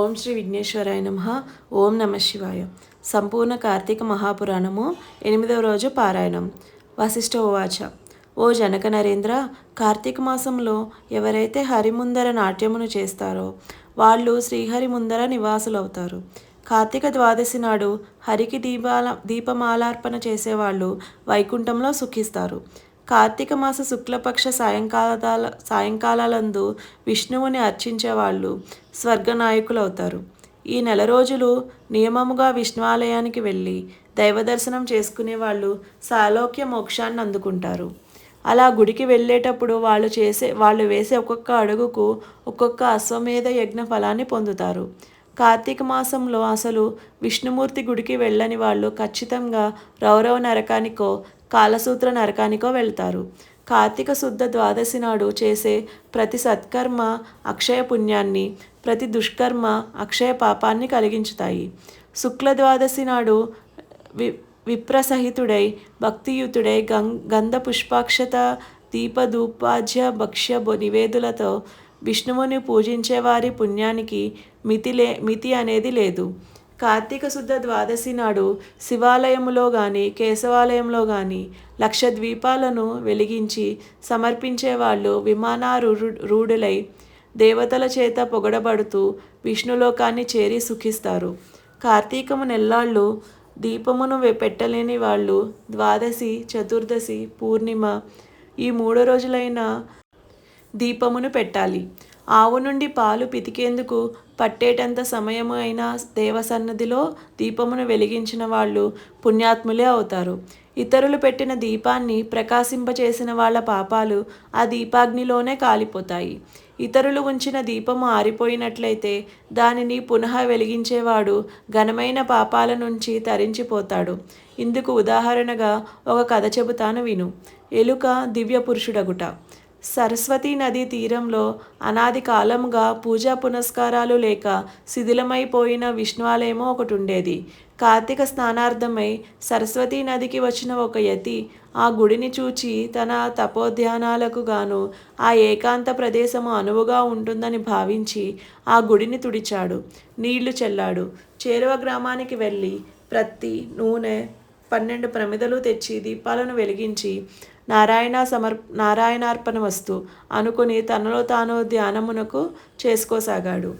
ఓం శ్రీ విఘ్నేశ్వరాయ నమ. ఓం నమ శివాయ. సంపూర్ణ కార్తీక మహాపురాణము ఎనిమిదవ రోజు పారాయణం. వశిష్ఠ ఉవాచ. ఓ జనక నరేంద్ర కార్తీక మాసంలో ఎవరైతే హరి ముందర నాట్యమును చేస్తారో వాళ్ళు శ్రీహరి ముందర నివాసులవుతారు. కార్తీక ద్వాదశి నాడు హరికి దీపాల దీపమాలార్పణ చేసేవాళ్ళు వైకుంఠంలో సుఖిస్తారు. కార్తీక మాస శుక్లపక్ష సాయంకాల సాయంకాలాలందు విష్ణువుని అర్చించేవాళ్ళు స్వర్గనాయకులవుతారు. ఈ నెల రోజులు నియమముగా విష్ణువాలయానికి వెళ్ళి దైవదర్శనం చేసుకునే వాళ్ళు సాలోక్య మోక్షాన్ని అందుకుంటారు అలా గుడికి వెళ్ళేటప్పుడు వాళ్ళు చేసే వాళ్ళు వేసే ఒక్కొక్క అడుగుకు ఒక్కొక్క అశ్వమేధ యజ్ఞ ఫలాన్ని పొందుతారు. కార్తీక మాసంలో అసలు విష్ణుమూర్తి గుడికి వెళ్ళని వాళ్ళు ఖచ్చితంగా రౌరవ నరకానికో కాలసూత్ర నరకానికో వెళ్తారు. కార్తీక శుద్ధ ద్వాదశి నాడు చేసే ప్రతి సత్కర్మ అక్షయ పుణ్యాన్ని ప్రతి దుష్కర్మ అక్షయ పాపాన్ని కలిగించుతాయి. శుక్ల ద్వాదశి నాడు వి విప్రసహితుడై భక్తియుతుడై గం గంధ పుష్పాక్షత దీపధూపాజ్య భక్ష్య నివేదులతో విష్ణువుని పూజించే వారి పుణ్యానికి మితి లే మితి అనేది లేదు. కార్తీక శుద్ధ ద్వాదశి నాడు శివాలయంలో కానీ కేశవాలయంలో కానీ లక్ష ద్వీపాలను వెలిగించి సమర్పించే వాళ్ళు విమానారూఢులై దేవతల చేత పొగడబడుతూ విష్ణులోకాన్ని చేరి సుఖిస్తారు. కార్తీకము నెల్లాళ్ళు దీపమును పెట్టలేని వాళ్ళు ద్వాదశి చతుర్దశి పూర్ణిమ ఈ మూడు రోజులైన దీపమును పెట్టాలి. ఆవు నుండి పాలు పితికేందుకు పట్టేటంత సమయము అయినా దేవసన్నదిలో దీపమును వెలిగించిన వాళ్ళు పుణ్యాత్ములే అవుతారు. ఇతరులు పెట్టిన దీపాన్ని ప్రకాశింపచేసిన వాళ్ళ పాపాలు ఆ దీపాగ్నిలోనే కాలిపోతాయి. ఇతరులు ఉంచిన దీపము ఆరిపోయినట్లయితే దానిని పునః వెలిగించేవాడు ఘనమైన పాపాల నుంచి తరించిపోతాడు. ఇందుకు ఉదాహరణగా ఒక కథ చెబుతాను విను. ఎలుక దివ్య పురుషుడగుట సరస్వతీ నదీ తీరంలో అనాది కాలముగా పూజా పునస్కారాలు లేక శిథిలమైపోయిన విష్ణువాలయము ఒకటి ఉండేది కార్తీక స్నానార్థమై సరస్వతీ నదికి వచ్చిన ఒక యతి ఆ గుడిని చూచి తన తపోధ్యానాలకు గాను ఆ ఏకాంత ప్రదేశము అనువుగా ఉంటుందని భావించి ఆ గుడిని తుడిచాడు. నీళ్ళు చెల్లాడు. చేరువ గ్రామానికి వెళ్ళి ప్రత్తి నూనె పన్నెండు ప్రమిదలు తెచ్చి దీపాలను వెలిగించి నారాయణ సమర్ నారాయణార్పణ వస్తు అనుకుని తనలో తాను ధ్యానమునకు చేసుకోసాగాడు.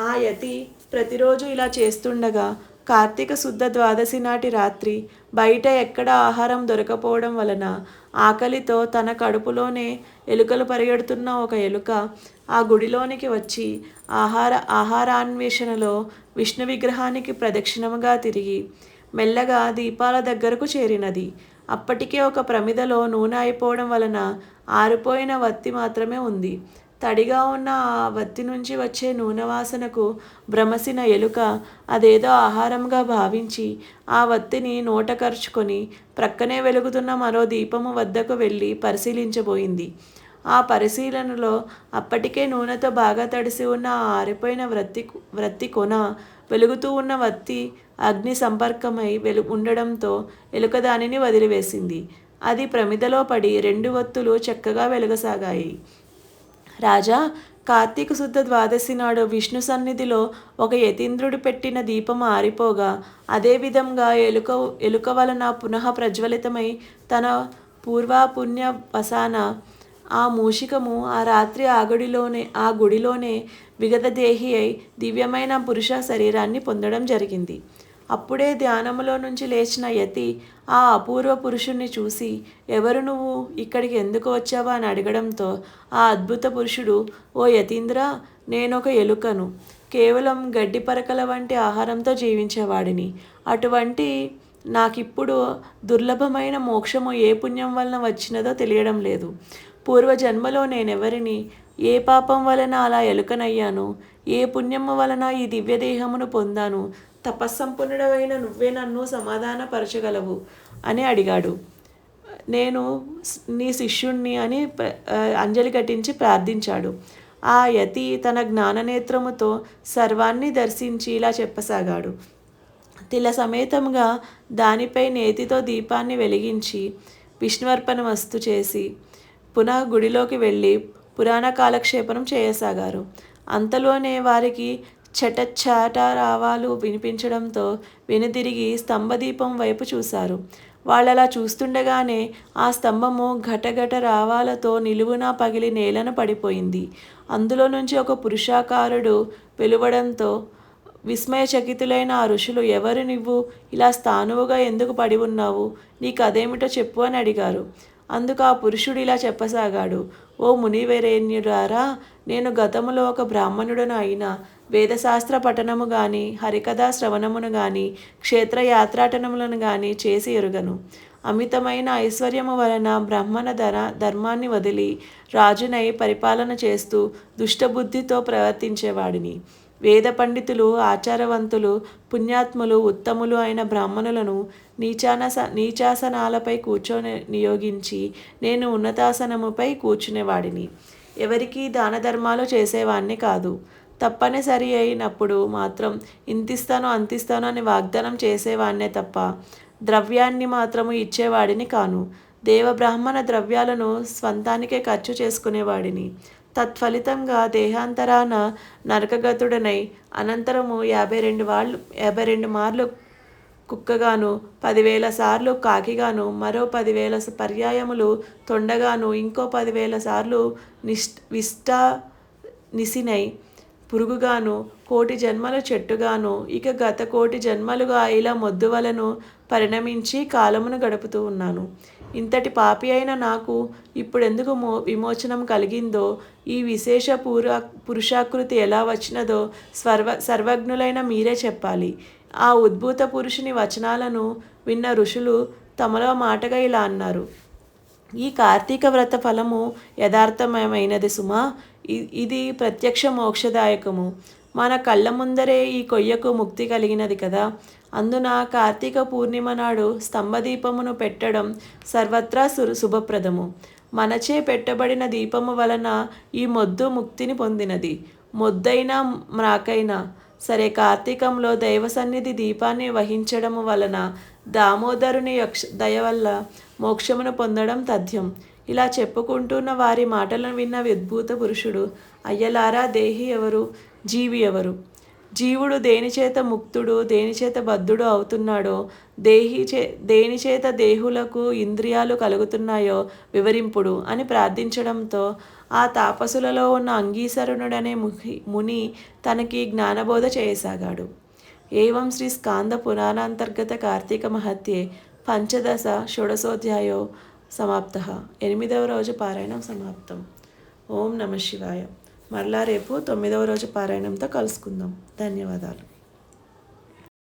ఆ యతి ప్రతిరోజు ఇలా చేస్తుండగా కార్తీక శుద్ధ ద్వాదశి నాటి రాత్రి బయట ఎక్కడ ఆహారం దొరకపోవడం వలన ఆకలితో తన కడుపులోనే ఎలుకలు పరిగెడుతున్న ఒక ఎలుక ఆ గుడిలోనికి వచ్చి ఆహార ఆహారాన్వేషణలో విష్ణు విగ్రహానికి ప్రదక్షిణముగా తిరిగి మెల్లగా దీపాల దగ్గరకు చేరినది. అప్పటికే ఒక ప్రమిదలో నూనె అయిపోవడం వలన ఆరిపోయిన వత్తి మాత్రమే ఉంది. తడిగా ఉన్న ఆ వత్తి నుంచి వచ్చే నూనె వాసనకు భ్రమసిన ఎలుక అదేదో ఆహారంగా భావించి ఆ వత్తిని నోట కరుచుకొని ప్రక్కనే వెలుగుతున్న మరో దీపము వద్దకు వెళ్ళి పరిశీలించబోయింది. ఆ పరిశీలనలో అప్పటికే నూనెతో బాగా తడిసి ఉన్న ఆ ఆరిపోయిన వ్రత్తి వ్రత్తి కొన వెలుగుతూ ఉన్న వత్తి అగ్ని సంపర్కమై వెలు ఉండడంతో ఎలుక దానిని వదిలివేసింది. అది ప్రమిదలో పడి రెండు వత్తులు చక్కగా వెలుగసాగాయి. రాజా కార్తీక శుద్ధ ద్వాదశి నాడు విష్ణు సన్నిధిలో ఒక యతీంద్రుడు పెట్టిన దీపం ఆరిపోగా అదేవిధంగా ఎలుక ఎలుక వలన పునః ప్రజ్వలితమై తన పూర్వాపుణ్య వసాన ఆ మూషికము ఆ రాత్రి ఆ గుడిలోనే ఆ గుడిలోనే విగతదేహి అయి దివ్యమైన పురుష శరీరాన్ని పొందడం జరిగింది. అప్పుడే ధ్యానములో నుంచి లేచిన యతి ఆ అపూర్వ పురుషుణ్ణి చూసి ఎవరు నువ్వు? ఇక్కడికి ఎందుకు వచ్చావా? అని అడగడంతో ఆ అద్భుత పురుషుడు ఓ యతీంద్ర నేనొక ఎలుకను. కేవలం గడ్డి పరకల వంటి ఆహారంతో జీవించేవాడిని. అటువంటి నాకిప్పుడు దుర్లభమైన మోక్షము ఏ పుణ్యం వలన వచ్చినదో తెలియడం లేదు. పూర్వజన్మలో నేనెవరిని ఏ పాపం వలన అలా ఎలుకనయ్యాను? ఏ పుణ్యము వలన ఈ దివ్యదేహమును పొందాను? తపస్సంపన్నుడవైన నువ్వే నన్ను సమాధానపరచగలవు అని అడిగాడు. నేను నీ శిష్యుణ్ణి అని అంజలి ఘటించి ప్రార్థించాడు. ఆ యతి తన జ్ఞాననేత్రముతో సర్వాన్ని దర్శించి ఇలా చెప్పసాగాడు. తిల సమేతంగా దానిపై నేతితో దీపాన్ని వెలిగించి విష్ణువర్పణ వస్తు చేసి పునః గుడిలోకి వెళ్ళి పురాణ కాలక్షేపణం చేయసాగారు. అంతలోనే వారికి చటచాట రావాలు వినిపించడంతో వెనుదిరిగి స్తంభదీపం వైపు చూశారు. వాళ్ళలా చూస్తుండగానే ఆ స్తంభము ఘటఘట రావాలతో నిలువునా పగిలి నేలను పడిపోయింది. అందులో నుంచి ఒక పురుషాకారుడు వెలువడంతో విస్మయచకితులైన ఆ ఋషులు ఎవరు నువ్వు? ఇలా స్థానువుగా ఎందుకు పడి ఉన్నావు? నీకు అదేమిటో చెప్పు అని అడిగారు. అందుకు ఆ పురుషుడు ఇలా చెప్పసాగాడు ఓ మునివరేణ్యుడారా నేను గతములో ఒక బ్రాహ్మణుడను అయినా వేదశాస్త్ర పఠనము గాని హరికథా శ్రవణమును గాని క్షేత్రయాత్రాటనములను గాని చేసి ఎరుగను. అమితమైన ఐశ్వర్యము వలన బ్రాహ్మణ ధర ధర్మాన్ని వదిలి రాజునై పరిపాలన చేస్తూ దుష్టబుద్ధితో ప్రవర్తించేవాడిని. వేద పండితులు ఆచారవంతులు పుణ్యాత్ములు ఉత్తములు అయిన బ్రాహ్మణులను నీచాన నీచాసనాలపై కూర్చొని నియోగించి నేను ఉన్నతాసనముపై కూర్చునేవాడిని. ఎవరికి దాన ధర్మాలు చేసేవాడిని కాదు. తప్పనిసరి అయినప్పుడు మాత్రం ఇంతిస్తాను అంతిస్తాను అని వాగ్దానం చేసేవాడినే తప్ప ద్రవ్యాన్ని మాత్రము ఇచ్చేవాడిని కాను. దేవబ్రాహ్మణ ద్రవ్యాలను స్వంతానికే ఖర్చు చేసుకునేవాడిని. తత్ఫలితంగా దేహాంతరాన నరకగతుడనై అనంతరము యాభై రెండు వాళ్ళు యాభై రెండు మార్లు కుక్కగాను పదివేల సార్లు కాకిగాను మరో పదివేల పర్యాయములు తొండగాను ఇంకో పదివేల సార్లు నిష్ట విష్ట నిసినై పురుగుగాను కోటి జన్మల చెట్టుగాను ఇక గత కోటి జన్మలుగా ఇలా మొద్దువలను పరిణమించి కాలమును గడుపుతూ ఉన్నాను. ఇంతటి పాపి అయిన నాకు ఇప్పుడెందుకు మో విమోచనం కలిగిందో ఈ విశేష పూర పురుషాకృతి ఎలా వచ్చినదో సర్వ సర్వజ్ఞులైన మీరే చెప్పాలి. ఆ ఉద్భూత పురుషుని వచనాలను విన్న ఋషులు తమలో మాటగా ఇలా అన్నారు. ఈ కార్తీక వ్రత ఫలము యథార్థమయమైనది సుమా. ఇది ప్రత్యక్ష మోక్షదాయకము. మన కళ్ళ ముందరే ఈ కొయ్యకు ముక్తి కలిగినది కదా. అందున కార్తీక పూర్ణిమ నాడు స్తంభదీపమును పెట్టడం సర్వత్రా సు శుభప్రదము. మనచే పెట్టబడిన దీపము వలన ఈ మొద్దు ముక్తిని పొందినది. మొద్దైనా మ్రాకైనా. సరే కార్తీకంలో దైవ సన్నిధి దీపాన్ని వహించడము వలన దామోదరుని యక్ష దయ వల్ల మోక్షమును పొందడం తథ్యం. ఇలా చెప్పుకుంటున్న వారి మాటలను విన్న విద్భూత పురుషుడు అయ్యలారా దేహి ఎవరు? జీవి ఎవరు? జీవుడు దేనిచేత ముక్తుడు దేనిచేత బద్ధుడు అవుతున్నాడో దేహి చే దేనిచేత దేహులకు ఇంద్రియాలు కలుగుతున్నాయో వివరింపుడు అని ప్రార్థించడంతో ఆ తాపసులలో ఉన్న అంగీసరుణుడనే ముహి ముని తనకి జ్ఞానబోధ చేయసాగాడు. ఏవం శ్రీ స్కాంద పురాణాంతర్గత కార్తీక మహత్యే పంచదశ షోడశోధ్యాయో సమాప్త. ఎనిమిదవ రోజు పారాయణం సమాప్తం. ఓం నమ శివాయ. మరలా రేపు తొమ్మిదవ రోజు పారాయణంతో కలుసుకుందాం. ధన్యవాదాలు.